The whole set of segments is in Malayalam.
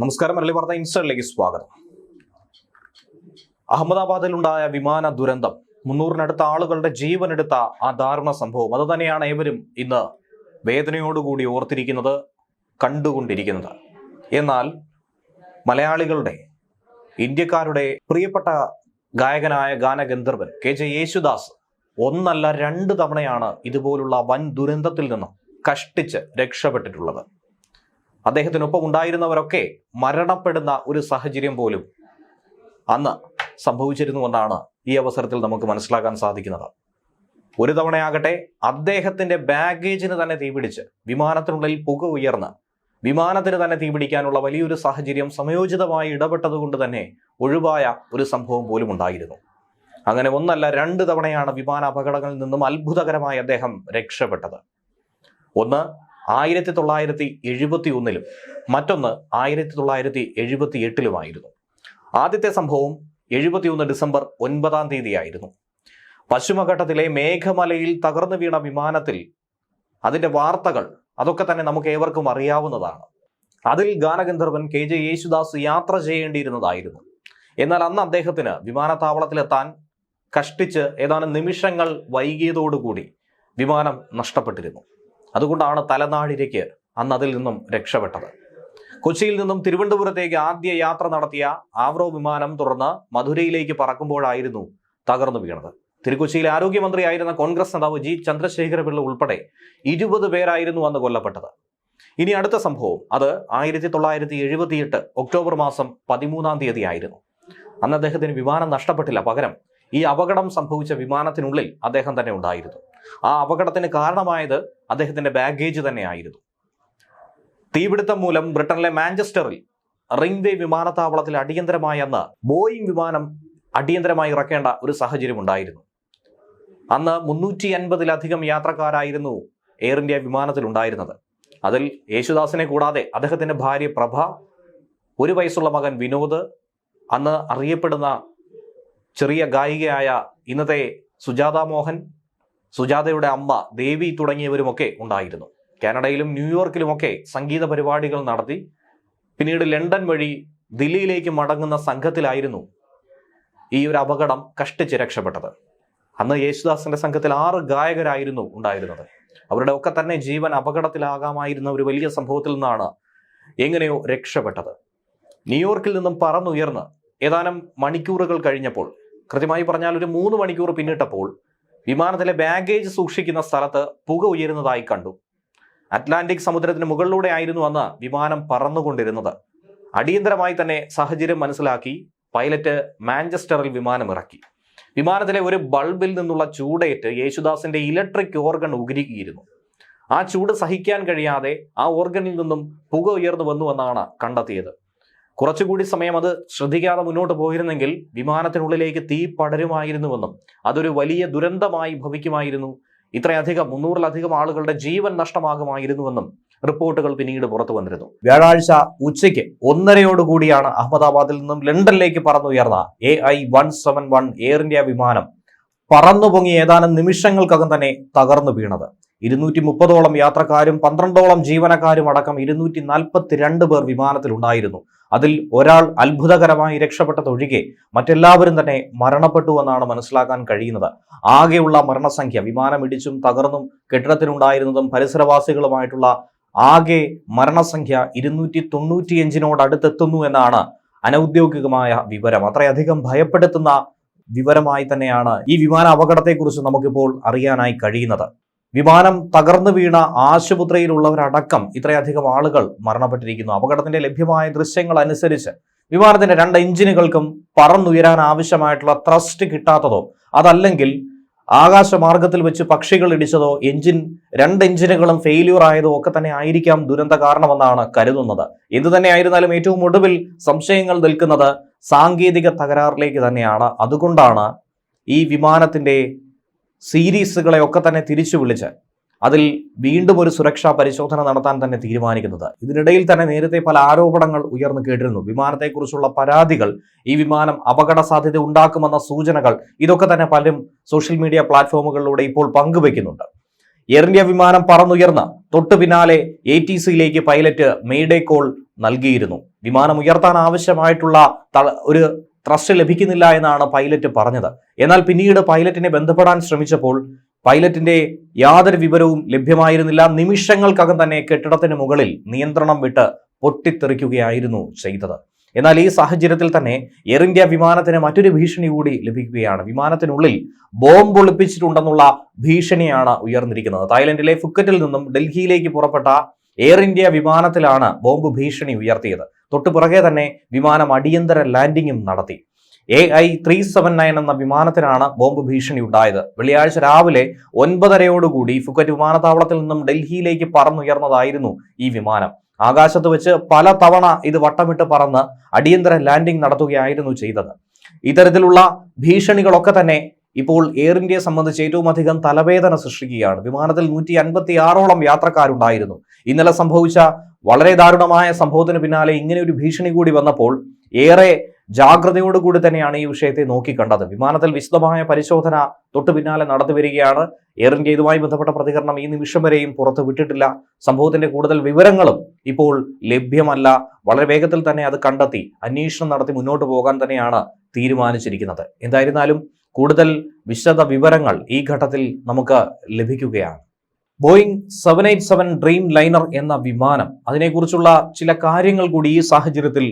നമസ്കാരം മരളി വാർത്ത ഇൻസ്റ്ററിലേക്ക് സ്വാഗതം. അഹമ്മദാബാദിലുണ്ടായ വിമാന ദുരന്തം മുന്നൂറിനടുത്ത ആളുകളുടെ ജീവനെടുത്ത ആ ദാരുണ സംഭവം. അത് തന്നെയാണ് ഏവരും ഇന്ന് വേദനയോടുകൂടി ഓർത്തിരിക്കുന്നത് കണ്ടുകൊണ്ടിരിക്കുന്നത്. എന്നാൽ മലയാളികളുടെ ഇന്ത്യക്കാരുടെ പ്രിയപ്പെട്ട ഗായകനായ ഗാനഗന്ധർവൻ കെ ജെ യേശുദാസ് ഒന്നല്ല രണ്ട് തവണയാണ് ഇതുപോലുള്ള വൻ ദുരന്തത്തിൽ നിന്നും കഷ്ടിച്ച് രക്ഷപ്പെട്ടിട്ടുള്ളത്. അദ്ദേഹത്തിനൊപ്പം ഉണ്ടായിരുന്നവരൊക്കെ മരണപ്പെടുന്ന ഒരു സാഹചര്യം പോലും അന്ന് സംഭവിച്ചിരുന്നുവെന്നാണ് ഈ അവസരത്തിൽ നമുക്ക് മനസ്സിലാക്കാൻ സാധിക്കുന്നത്. ഒരു തവണയാകട്ടെ അദ്ദേഹത്തിന്റെ ബാഗേജിന് തന്നെ തീപിടിച്ച് വിമാനത്തിനുള്ളിൽ പുക ഉയർന്ന് വിമാനത്തിന് തന്നെ തീപിടിക്കാനുള്ള വലിയൊരു സാഹചര്യം സമയോചിതമായി ഇടപെട്ടതുകൊണ്ട് തന്നെ ഒഴിവായ ഒരു സംഭവം പോലും ഉണ്ടായിരുന്നു. അങ്ങനെ ഒന്നല്ല രണ്ട് തവണയാണ് വിമാന അപകടങ്ങളിൽ നിന്നും അത്ഭുതകരമായി അദ്ദേഹം രക്ഷപ്പെട്ടത്. ഒന്ന് ആയിരത്തി തൊള്ളായിരത്തി എഴുപത്തി ഒന്നിലും മറ്റൊന്ന് ആയിരത്തി തൊള്ളായിരത്തി എഴുപത്തി എട്ടിലുമായിരുന്നു ആദ്യത്തെ സംഭവം എഴുപത്തിയൊന്ന് ഡിസംബർ ഒൻപതാം തീയതിയായിരുന്നു. പശ്ചിമഘട്ടത്തിലെ മേഘമലയിൽ തകർന്നു വീണ വിമാനത്തിൽ അതിന്റെ വാർത്തകൾ അതൊക്കെ തന്നെ നമുക്ക് ഏവർക്കും അറിയാവുന്നതാണ്. അതിൽ ഗാനഗന്ധർവൻ കെ ജെ യേശുദാസ് യാത്ര ചെയ്യേണ്ടിയിരുന്നതായിരുന്നു. എന്നാൽ അന്ന് അദ്ദേഹത്തിന് വിമാനത്താവളത്തിലെത്താൻ കഷ്ടിച്ച് ഏതാനും നിമിഷങ്ങൾ വൈകിയതോടുകൂടി വിമാനം നഷ്ടപ്പെട്ടിരുന്നു. അതുകൊണ്ടാണ് തലനാടിരയ്ക്ക് അന്ന് അതിൽ നിന്നും രക്ഷപ്പെട്ടത്. കൊച്ചിയിൽ നിന്നും തിരുവനന്തപുരത്തേക്ക് ആദ്യ യാത്ര നടത്തിയ ആവ്രോ വിമാനം തുടർന്ന് മധുരയിലേക്ക് പറക്കുമ്പോഴായിരുന്നു തകർന്നു വീണത്. തിരുക്കൊച്ചിയിൽ ആരോഗ്യമന്ത്രിയായിരുന്ന കോൺഗ്രസ് നേതാവ് ജി ചന്ദ്രശേഖരപിള്ള ഉൾപ്പെടെ ഇരുപത് പേരായിരുന്നു അന്ന് കൊല്ലപ്പെട്ടത്. ഇനി അടുത്ത സംഭവം അത് ആയിരത്തി തൊള്ളായിരത്തി എഴുപത്തിയെട്ട് ഒക്ടോബർ മാസം പതിമൂന്നാം തീയതി ആയിരുന്നു അന്ന് അദ്ദേഹത്തിന് വിമാനം നഷ്ടപ്പെട്ടില്ല പകരം ഈ അപകടം സംഭവിച്ച വിമാനത്തിനുള്ളിൽ അദ്ദേഹം തന്നെ ഉണ്ടായിരുന്നു. ആ അപകടത്തിന് കാരണമായത് അദ്ദേഹത്തിന്റെ ബാഗേജ് തന്നെയായിരുന്നു. തീപിടുത്തം മൂലം ബ്രിട്ടനിലെ മാഞ്ചസ്റ്ററിൽ റിംഗ്വേ വിമാനത്താവളത്തിൽ അടിയന്തരമായി അന്ന് ബോയിങ് വിമാനം അടിയന്തരമായി ഇറക്കേണ്ട ഒരു സാഹചര്യം ഉണ്ടായിരുന്നു. അന്ന് മുന്നൂറ്റി അൻപതിലധികം യാത്രക്കാരായിരുന്നു എയർ ഇന്ത്യ വിമാനത്തിൽ ഉണ്ടായിരുന്നത്. അതിൽ യേശുദാസിനെ കൂടാതെ അദ്ദേഹത്തിന്റെ ഭാര്യ പ്രഭ ഒരു വയസ്സുള്ള മകൻ വിനോദ് അന്ന് അറിയപ്പെടുന്ന ചെറിയ ഗായികയായ ഇന്നത്തെ സുജാത മോഹൻ സുജാതയുടെ അമ്മ ദേവി തുടങ്ങിയവരുമൊക്കെ ഉണ്ടായിരുന്നു. കാനഡയിലും ന്യൂയോർക്കിലുമൊക്കെ സംഗീത പരിപാടികൾ നടത്തി. പിന്നീട് ലണ്ടൻ വഴി ദില്ലിയിലേക്ക് മടങ്ങുന്ന സംഘത്തിലായിരുന്നു ഈ ഒരു അപകടം കഷ്ടിച്ച് രക്ഷപ്പെട്ടത്. അന്ന് യേശുദാസിന്റെ സംഘത്തിൽ ആറ് ഗായകരായിരുന്നു ഉണ്ടായിരുന്നത്. അവരുടെ ഒക്കെ തന്നെ ജീവൻ അപകടത്തിലാകാമായിരുന്ന ഒരു വലിയ സംഭവത്തിൽ നിന്നാണ് എങ്ങനെയോ രക്ഷപ്പെട്ടത്. ന്യൂയോർക്കിൽ നിന്നും പറന്നുയർന്ന് ഏതാനും മണിക്കൂറുകൾ കഴിഞ്ഞപ്പോൾ കൃത്യമായി പറഞ്ഞാൽ ഒരു മൂന്ന് മണിക്കൂർ പിന്നിട്ടപ്പോൾ വിമാനത്തിലെ ബാഗേജ് സൂക്ഷിക്കുന്ന സ്ഥലത്ത് പുക ഉയരുന്നതായി കണ്ടു. അറ്റ്ലാന്റിക് സമുദ്രത്തിന് മുകളിലൂടെ ആയിരുന്നു അന്ന് വിമാനം പറന്നുകൊണ്ടിരുന്നത്. അടിയന്തരമായി തന്നെ സാഹചര്യം മനസ്സിലാക്കി പൈലറ്റ് മാഞ്ചസ്റ്ററിൽ വിമാനം ഇറക്കി. വിമാനത്തിലെ ഒരു ബൾബിൽ നിന്നുള്ള ചൂടേറ്റ് യേശുദാസിന്റെ ഇലക്ട്രിക് ഓർഗൺ ഉരുകിയിരുന്നു ആ ചൂട് സഹിക്കാൻ കഴിയാതെ ആ ഓർഗനിൽ നിന്നും പുക ഉയർന്നു വന്നുവെന്നാണ് കണ്ടെത്തിയത്. കുറച്ചുകൂടി സമയം അത് ശ്രദ്ധിക്കാതെ മുന്നോട്ട് പോയിരുന്നെങ്കിൽ വിമാനത്തിനുള്ളിലേക്ക് തീ പടരുമായിരുന്നുവെന്നും അതൊരു വലിയ ദുരന്തമായി ഭവിക്കുമായിരുന്നു. ഇത്രയധികം മുന്നൂറിലധികം ആളുകളുടെ ജീവൻ നഷ്ടമാകുമായിരുന്നുവെന്നും റിപ്പോർട്ടുകൾ പിന്നീട് പുറത്തു വന്നിരുന്നു. വ്യാഴാഴ്ച ഉച്ചയ്ക്ക് ഒന്നരയോടുകൂടിയാണ് അഹമ്മദാബാദിൽ നിന്നും ലണ്ടനിലേക്ക് പറന്നുയർന്ന A I one seven one Air India വിമാനം പറന്നു പൊങ്ങി ഏതാനും നിമിഷങ്ങൾക്കകം തന്നെ തകർന്നു വീണത്. ഇരുന്നൂറ്റി മുപ്പതോളം യാത്രക്കാരും പന്ത്രണ്ടോളം ജീവനക്കാരും അടക്കം ഇരുന്നൂറ്റി നാൽപ്പത്തിരണ്ട് പേർ വിമാനത്തിലുണ്ടായിരുന്നു. അതിൽ ഒരാൾ അത്ഭുതകരമായി രക്ഷപ്പെട്ടതൊഴികെ മറ്റെല്ലാവരും തന്നെ മരണപ്പെട്ടു എന്നാണ് മനസ്സിലാക്കാൻ കഴിയുന്നത്. ആകെയുള്ള മരണസംഖ്യ വിമാനം ഇടിച്ചും തകർന്നും കെട്ടിടത്തിലുണ്ടായിരുന്നതും പരിസരവാസികളുമായിട്ടുള്ള ആകെ മരണസംഖ്യ ഇരുന്നൂറ്റി തൊണ്ണൂറ്റിയഞ്ചിനോട് അടുത്തെത്തുന്നു എന്നാണ് അനൌദ്യോഗികമായ വിവരം. അത്രയധികം ഭയപ്പെടുത്തുന്ന വിവരമായി തന്നെയാണ് ഈ വിമാന അപകടത്തെക്കുറിച്ച് നമുക്കിപ്പോൾ അറിയാനായി കഴിയുന്നത്. വിമാനം തകർന്നു വീണ ആശുപത്രിയിലുള്ളവരടക്കം ഇത്രയധികം ആളുകൾ മരണപ്പെട്ടിരിക്കുന്നു. അപകടത്തിന്റെ ലഭ്യമായ ദൃശ്യങ്ങൾ അനുസരിച്ച് വിമാനത്തിന്റെ രണ്ട് എഞ്ചിനുകൾക്കും പറന്നുയരാൻ ആവശ്യമായിട്ടുള്ള ത്രസ്റ്റ് കിട്ടാത്തതോ അതല്ലെങ്കിൽ ആകാശമാർഗത്തിൽ വെച്ച് പക്ഷികൾ ഇടിച്ചതോ എഞ്ചിൻ രണ്ട് എഞ്ചിനുകളും ഫെയിലിയർ ആയതോ ഒക്കെ തന്നെ ആയിരിക്കാം ദുരന്ത കാരണമെന്നാണ് കരുതുന്നത്. എന്തു തന്നെയായിരുന്നാലും ഏറ്റവും ഒടുവിൽ സംശയങ്ങൾ നിൽക്കുന്നത് സാങ്കേതിക തകരാറിലേക്ക് തന്നെയാണ്. അതുകൊണ്ടാണ് ഈ വിമാനത്തിന്റെ സീരീസുകളെ ഒക്കെ തന്നെ തിരിച്ചു വിളിച്ച് അതിൽ വീണ്ടും ഒരു സുരക്ഷാ പരിശോധന നടത്താൻ തന്നെ തീരുമാനിക്കുന്നത്. ഇതിനിടയിൽ തന്നെ നേരത്തെ പല ആരോപണങ്ങൾ ഉയർന്നു കേട്ടിരുന്നു. വിമാനത്തെക്കുറിച്ചുള്ള പരാതികൾ ഈ വിമാനം അപകട സാധ്യത ഉണ്ടാക്കുമെന്ന സൂചനകൾ ഇതൊക്കെ തന്നെ പലരും സോഷ്യൽ മീഡിയ പ്ലാറ്റ്ഫോമുകളിലൂടെ ഇപ്പോൾ പങ്കുവെക്കുന്നുണ്ട്. എയർ ഇന്ത്യ വിമാനം പറന്നുയർന്ന് തൊട്ടു പിന്നാലെ എ ടി സിയിലേക്ക് പൈലറ്റ് മെയ്ഡേ കോൾ നൽകിയിരുന്നു. വിമാനം ഉയർത്താൻ ആവശ്യമായിട്ടുള്ള ഒരു ത്രസ്റ്റ് ലഭിക്കുന്നില്ല എന്നാണ് പൈലറ്റ് പറഞ്ഞത്. എന്നാൽ പിന്നീട് പൈലറ്റിനെ ബന്ധപ്പെടാൻ ശ്രമിച്ചപ്പോൾ പൈലറ്റിന്റെ യാതൊരു വിവരവും ലഭ്യമായിരുന്നില്ല. നിമിഷങ്ങൾക്കകം തന്നെ കെട്ടിടത്തിന് മുകളിൽ നിയന്ത്രണം വിട്ട് പൊട്ടിത്തെറിക്കുകയായിരുന്നു ചെയ്തത്. എന്നാൽ ഈ സാഹചര്യത്തിൽ തന്നെ എയർ ഇന്ത്യ വിമാനത്തിന് മറ്റൊരു ഭീഷണി കൂടി ലഭിക്കുകയാണ്. വിമാനത്തിനുള്ളിൽ ബോംബ് ഒളിപ്പിച്ചിട്ടുണ്ടെന്നുള്ള ഭീഷണിയാണ് ഉയർന്നിരിക്കുന്നത്. തായ്ലൻഡിലെ ഫുക്കറ്റിൽ നിന്നും ഡൽഹിയിലേക്ക് പുറപ്പെട്ട എയർ ഇന്ത്യ വിമാനത്തിലാണ് ബോംബ് ഭീഷണി ഉയർത്തിയത്. തൊട്ടു പുറകെ തന്നെ വിമാനം അടിയന്തര ലാൻഡിങ്ങും നടത്തി. A I three seven nine എന്ന വിമാനത്തിനാണ് ബോംബ് ഭീഷണി ഉണ്ടായത്. വെള്ളിയാഴ്ച രാവിലെ ഒൻപതരയോടുകൂടി ഫുക്കറ്റ് വിമാനത്താവളത്തിൽ നിന്നും ഡൽഹിയിലേക്ക് പറന്നുയർന്നതായിരുന്നു ഈ വിമാനം. ആകാശത്ത് വെച്ച് പല തവണ ഇത് വട്ടമിട്ട് പറന്ന് അടിയന്തര ലാൻഡിംഗ് നടത്തുകയായിരുന്നു ചെയ്തത്. ഇത്തരത്തിലുള്ള ഭീഷണികളൊക്കെ തന്നെ ഇപ്പോൾ എയർ ഇന്ത്യയെ സംബന്ധിച്ച് ഏറ്റവും അധികം തലവേദന സൃഷ്ടിക്കുകയാണ്. വിമാനത്തിൽ നൂറ്റി അൻപത്തി ആറോളം യാത്രക്കാരുണ്ടായിരുന്നു. ഇന്നലെ സംഭവിച്ച വളരെ ദാരുണമായ സംഭവത്തിന് പിന്നാലെ ഇങ്ങനെ ഒരു ഭീഷണി കൂടി വന്നപ്പോൾ ഏറെ ജാഗ്രതയോടുകൂടി തന്നെയാണ് ഈ വിഷയത്തെ നോക്കിക്കണ്ടത്. വിമാനത്തിൽ വിശദമായ പരിശോധന തൊട്ടു പിന്നാലെ നടന്നു വരികയാണ്. എയർ ഇന്ത്യയുമായി ബന്ധപ്പെട്ട പ്രതികരണം ഈ നിമിഷം വരെയും പുറത്തു വിട്ടിട്ടില്ല. സംഭവത്തിന്റെ കൂടുതൽ വിവരങ്ങളും ഇപ്പോൾ ലഭ്യമല്ല. വളരെ വേഗത്തിൽ തന്നെ അത് കണ്ടെത്തി അന്വേഷണം നടത്തി മുന്നോട്ട് പോകാൻ തന്നെയാണ് തീരുമാനിച്ചിരിക്കുന്നത്. എന്തായിരുന്നാലും കൂടുതൽ വിശദ വിവരങ്ങൾ ഈ ഘട്ടത്തിൽ നമുക്ക് ലഭിക്കുകയാണ്. Boeing seven eight seven Dreamliner എന്ന വിമാനം അതിനെക്കുറിച്ചുള്ള ചില കാര്യങ്ങൾ കൂടി ഈ സാഹചര്യത്തിൽ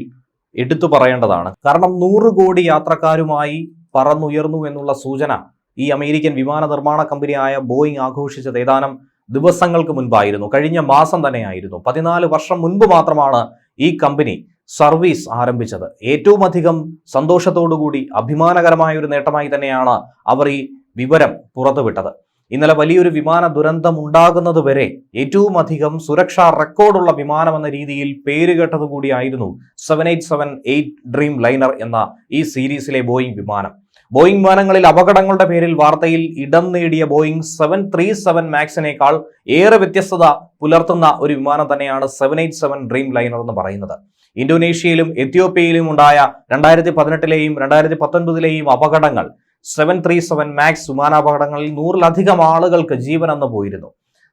എടുത്തു പറയേണ്ടതാണ്. കാരണം നൂറ് കോടി യാത്രക്കാരുമായി പറന്നുയർന്നു എന്നുള്ള സൂചന ഈ അമേരിക്കൻ വിമാന നിർമ്മാണ കമ്പനിയായ ബോയിങ് ആഘോഷിച്ചത് ഏതാനും ദിവസങ്ങൾക്ക് മുൻപായിരുന്നു. കഴിഞ്ഞ മാസം തന്നെയായിരുന്നു. പതിനാല് വർഷം മുൻപ് മാത്രമാണ് ഈ കമ്പനി സർവീസ് ആരംഭിച്ചത്. ഏറ്റവും അധികം സന്തോഷത്തോടുകൂടി അഭിമാനകരമായ ഒരു നേട്ടമായി തന്നെയാണ് അവർ ഈ വിവരം പുറത്തുവിട്ടത്. ഇന്നലെ വലിയൊരു വിമാന ദുരന്തം ഉണ്ടാകുന്നത് വരെ ഏറ്റവും അധികം സുരക്ഷാ റെക്കോർഡുള്ള വിമാനം എന്ന രീതിയിൽ പേരുകേട്ടത് കൂടിയായിരുന്നു seven eight seven eight Dreamliner എന്ന ഈ സീരീസിലെ ബോയിങ് വിമാനം. ബോയിങ് വിമാനങ്ങളിൽ അപകടങ്ങളുടെ പേരിൽ വാർത്തയിൽ ഇടം നേടിയ ബോയിങ് സെവൻ ത്രീ സെവൻ മാക്സിനേക്കാൾ ഏറെ വ്യത്യസ്തത പുലർത്തുന്ന ഒരു വിമാനം തന്നെയാണ് seven eight seven Dreamliner എന്ന് പറയുന്നത്. ഇന്തോനേഷ്യയിലും എത്യോപ്യയിലും ഉണ്ടായ രണ്ടായിരത്തി പതിനെട്ടിലെയും രണ്ടായിരത്തി പത്തൊൻപതിലെയും അപകടങ്ങൾ സെവൻ ത്രീ സെവൻ മാക്സ് വിമാനാപകടങ്ങളിൽ നൂറിലധികം ആളുകൾക്ക് ജീവനെന്ന് പോയിരുന്നു.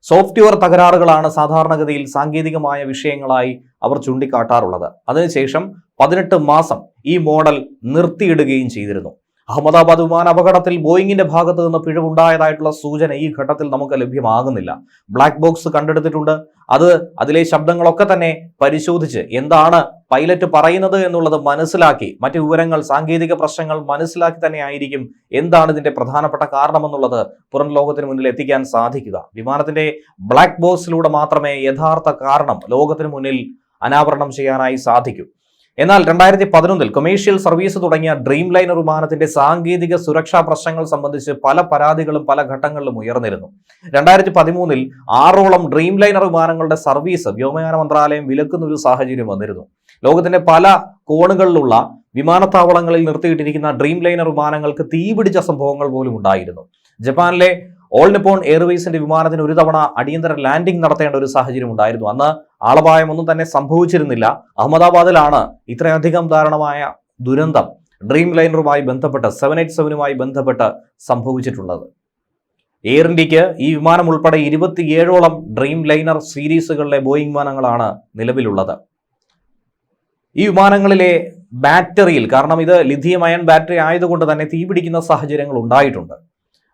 സോഫ്റ്റ്വെയർ തകരാറുകളാണ് സാധാരണഗതിയിൽ സാങ്കേതികമായ വിഷയങ്ങളായി അവർ ചൂണ്ടിക്കാട്ടാറുള്ളത്. അതിനുശേഷം പതിനെട്ട് മാസം ഈ മോഡൽ നിർത്തിയിടുകയും ചെയ്തിരുന്നു. അഹമ്മദാബാദ് വിമാന അപകടത്തിൽ ബോയിങ്ങിന്റെ ഭാഗത്ത് നിന്ന് പിഴവുണ്ടായതായിട്ടുള്ള സൂചന ഈ ഘട്ടത്തിൽ നമുക്ക് ലഭ്യമാകുന്നില്ല. ബ്ലാക്ക് ബോക്സ് കണ്ടെടുത്തിട്ടുണ്ട്. അത് അതിലെ ശബ്ദങ്ങളൊക്കെ തന്നെ പരിശോധിച്ച് എന്താണ് പൈലറ്റ് പറയുന്നത് എന്നുള്ളത് മനസ്സിലാക്കി മറ്റു വിവരങ്ങൾ സാങ്കേതിക പ്രശ്നങ്ങൾ മനസ്സിലാക്കി തന്നെ ആയിരിക്കും എന്താണ് ഇതിന്റെ പ്രധാനപ്പെട്ട കാരണമെന്നുള്ളത് പുറം ലോകത്തിന് മുന്നിൽ എത്തിക്കാൻ സാധിക്കുക. വിമാനത്തിന്റെ ബ്ലാക്ക് ബോക്സിലൂടെ മാത്രമേ യഥാർത്ഥ കാരണം ലോകത്തിന് മുന്നിൽ അനാവരണം ചെയ്യാനായി സാധിക്കൂ. എന്നാൽ രണ്ടായിരത്തി പതിനൊന്നിൽ കൊമേഴ്ഷ്യൽ സർവീസ് തുടങ്ങിയ ഡ്രീം ലൈനർ വിമാനത്തിന്റെ സാങ്കേതിക സുരക്ഷാ പ്രശ്നങ്ങൾ സംബന്ധിച്ച് പല പരാതികളും പല ഘട്ടങ്ങളിലും ഉയർന്നിരുന്നു. രണ്ടായിരത്തി പതിമൂന്നിൽ ആറോളം ഡ്രീം ലൈനർ വിമാനങ്ങളുടെ സർവീസ് വ്യോമയാന മന്ത്രാലയം വിലക്കുന്ന ഒരു സാഹചര്യം വന്നിരുന്നു. ലോകത്തിന്റെ പല കോണുകളിലുള്ള വിമാനത്താവളങ്ങളിൽ നിർത്തിയിട്ടിരിക്കുന്ന ഡ്രീം ലൈനർ വിമാനങ്ങൾക്ക് തീപിടിച്ച സംഭവങ്ങൾ പോലും ഉണ്ടായിരുന്നു. ജപ്പാനിലെ ഓൾ നിപ്പോൺ എയർവേസിന്റെ വിമാനത്തിന് ഒരു തവണ അടിയന്തര ലാൻഡിംഗ് നടത്തേണ്ട ഒരു സാഹചര്യം ഉണ്ടായിരുന്നു. അന്ന് ആളപായം ഒന്നും തന്നെ സംഭവിച്ചിരുന്നില്ല. അഹമ്മദാബാദിലാണ് ഇത്രയധികം ദാരുണമായ ദുരന്തം ഡ്രീം ലൈനറുമായി ബന്ധപ്പെട്ട് സെവൻ എയ്റ്റ് സെവനുമായി ബന്ധപ്പെട്ട് സംഭവിച്ചിട്ടുള്ളത്. എയർ ഇന്ത്യയ്ക്ക് ഈ വിമാനം ഉൾപ്പെടെ ഇരുപത്തിയേഴോളം ഡ്രീം ലൈനർ സീരീസുകളിലെ ബോയിങ് വിമാനങ്ങളാണ് നിലവിലുള്ളത്. ഈ വിമാനങ്ങളിലെ ബാറ്ററിയിൽ കാരണം ഇത് ലിഥിയം അയൺ ബാറ്ററി ആയതുകൊണ്ട് തന്നെ തീപിടിക്കുന്ന സാഹചര്യങ്ങൾ ഉണ്ടായിട്ടുണ്ട്.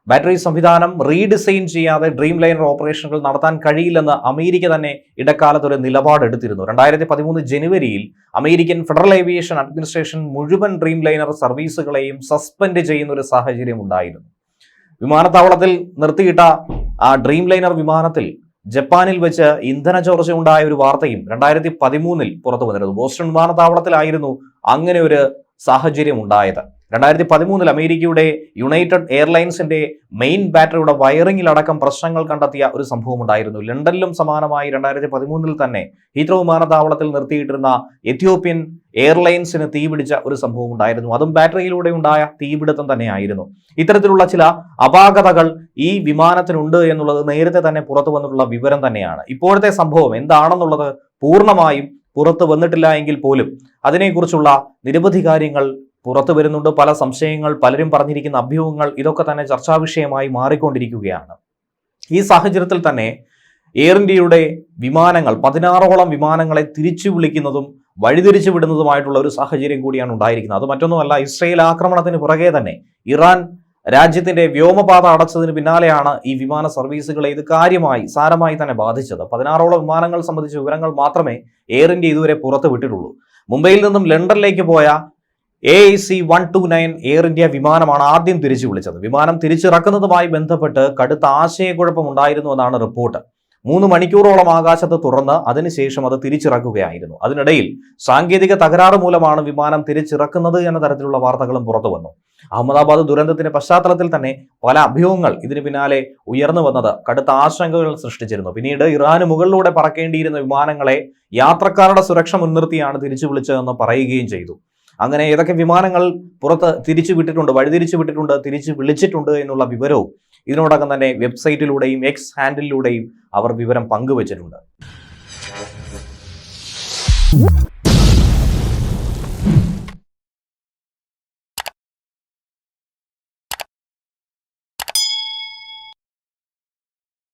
ബാറ്ററി സംവിധാനം റീഡിസൈൻ ചെയ്യാതെ ഡ്രീം ലൈനർ ഓപ്പറേഷനുകൾ നടത്താൻ കഴിയില്ലെന്ന് അമേരിക്ക തന്നെ ഇടക്കാലത്ത് ഒരു നിലപാടെടുത്തിരുന്നു. രണ്ടായിരത്തി പതിമൂന്ന് ജനുവരിയിൽ അമേരിക്കൻ ഫെഡറൽ ഏവിയേഷൻ അഡ്മിനിസ്ട്രേഷൻ മുഴുവൻ ഡ്രീം ലൈനർ സർവീസുകളെയും സസ്പെൻഡ് ചെയ്യുന്ന ഒരു സാഹചര്യം ഉണ്ടായിരുന്നു. വിമാനത്താവളത്തിൽ നിർത്തിയിട്ട ആ ഡ്രീം ലൈനർ വിമാനത്തിൽ ജപ്പാനിൽ വെച്ച് ഇന്ധന ചോർച്ച ഉണ്ടായ ഒരു വാർത്തയും രണ്ടായിരത്തി പതിമൂന്നിൽ പുറത്തു വന്നിരുന്നു ബോസ്റ്റൺ വിമാനത്താവളത്തിലായിരുന്നു അങ്ങനെ ഒരു സാഹചര്യം ഉണ്ടായത്. രണ്ടായിരത്തി പതിമൂന്നിൽ അമേരിക്കയുടെ യുണൈറ്റഡ് എയർലൈൻസിന്റെ മെയിൻ ബാറ്ററിയുടെ വയറിംഗിലടക്കം പ്രശ്നങ്ങൾ കണ്ടെത്തിയ ഒരു സംഭവം ഉണ്ടായിരുന്നു ലണ്ടനിലും സമാനമായി രണ്ടായിരത്തി പതിമൂന്നിൽ തന്നെ ഹീത്രോ വിമാനത്താവളത്തിൽ നിർത്തിയിട്ടിരുന്ന എത്യോപ്യൻ എയർലൈൻസിന് തീപിടിച്ച ഒരു സംഭവം ഉണ്ടായിരുന്നു അതും ബാറ്ററിയിലൂടെ ഉണ്ടായ തീപിടുത്തം തന്നെയായിരുന്നു. ഇത്തരത്തിലുള്ള ചില അപാകതകൾ ഈ വിമാനത്തിനുണ്ട് എന്നുള്ളത് നേരത്തെ തന്നെ പുറത്തു വന്നിട്ടുള്ള വിവരം തന്നെയാണ്. ഇപ്പോഴത്തെ സംഭവം എന്താണെന്നുള്ളത് പൂർണമായും പുറത്തു വന്നിട്ടില്ല എങ്കിൽ പോലും അതിനെക്കുറിച്ചുള്ള നിരവധി കാര്യങ്ങൾ പുറത്തു വരുന്നുണ്ട്. പല സംശയങ്ങൾ പലരും പറഞ്ഞിരിക്കുന്ന അഭ്യൂഹങ്ങൾ ഇതൊക്കെ തന്നെ ചർച്ചാ വിഷയമായി മാറിക്കൊണ്ടിരിക്കുകയാണ്. ഈ സാഹചര്യത്തിൽ തന്നെ എയർ ഇന്ത്യയുടെ വിമാനങ്ങൾ പതിനാറോളം വിമാനങ്ങളെ തിരിച്ചു വിളിക്കുന്നതും വഴിതിരിച്ചു വിടുന്നതുമായിട്ടുള്ള ഒരു സാഹചര്യം കൂടിയാണ് ഉണ്ടായിരിക്കുന്നത്. അത് മറ്റൊന്നുമല്ല ഇസ്രയേൽ ആക്രമണത്തിന് പുറകെ തന്നെ ഇറാൻ രാജ്യത്തിന്റെ വ്യോമപാത അടച്ചതിന് പിന്നാലെയാണ് ഈ വിമാന സർവീസുകളെ ഇത് കാര്യമായി സാരമായി തന്നെ ബാധിച്ചത്. പതിനാറോളം വിമാനങ്ങൾ സംബന്ധിച്ച വിവരങ്ങൾ മാത്രമേ എയർ ഇന്ത്യ ഇതുവരെ പുറത്തു വിട്ടിട്ടുള്ളൂ മുംബൈയിൽ നിന്നും ലണ്ടനിലേക്ക് പോയ A C one two nine Air India വിമാനമാണ് ആദ്യം തിരിച്ചു വിളിച്ചത്. വിമാനം തിരിച്ചിറക്കുന്നതുമായി ബന്ധപ്പെട്ട് കടുത്ത ആശയക്കുഴപ്പം ഉണ്ടായിരുന്നു എന്നാണ് റിപ്പോർട്ട് മൂന്ന് മണിക്കൂറോളം ആകാശത്ത് തുറന്ന് അതിനുശേഷം അത് തിരിച്ചിറക്കുകയായിരുന്നു. അതിനിടയിൽ സാങ്കേതിക തകരാറ് മൂലമാണ് വിമാനം തിരിച്ചിറക്കുന്നത് എന്ന തരത്തിലുള്ള വാർത്തകളും പുറത്തു വന്നു. അഹമ്മദാബാദ് ദുരന്തത്തിന്റെ പശ്ചാത്തലത്തിൽ തന്നെ പല അഭ്യൂഹങ്ങൾ ഇതിനു പിന്നാലെ ഉയർന്നു വന്നത് കടുത്ത ആശങ്കകൾ സൃഷ്ടിച്ചിരുന്നു. പിന്നീട് ഇറാന് മുകളിലൂടെ പറക്കേണ്ടിയിരുന്ന വിമാനങ്ങളെ യാത്രക്കാരുടെ സുരക്ഷ മുൻനിർത്തിയാണ് തിരിച്ചു വിളിച്ചതെന്ന് പറയുകയും ചെയ്തു. അങ്ങനെ ഏതൊക്കെ വിമാനങ്ങൾ പുറത്ത് തിരിച്ചു വിട്ടിട്ടുണ്ട് വഴിതിരിച്ചു വിട്ടിട്ടുണ്ട് തിരിച്ചു വിളിച്ചിട്ടുണ്ട് എന്നുള്ള വിവരവും ഇതിനോടകം തന്നെ വെബ്സൈറ്റിലൂടെയും എക്സ് ഹാൻഡിലൂടെയും അവർ വിവരം പങ്കുവച്ചിട്ടുണ്ട്.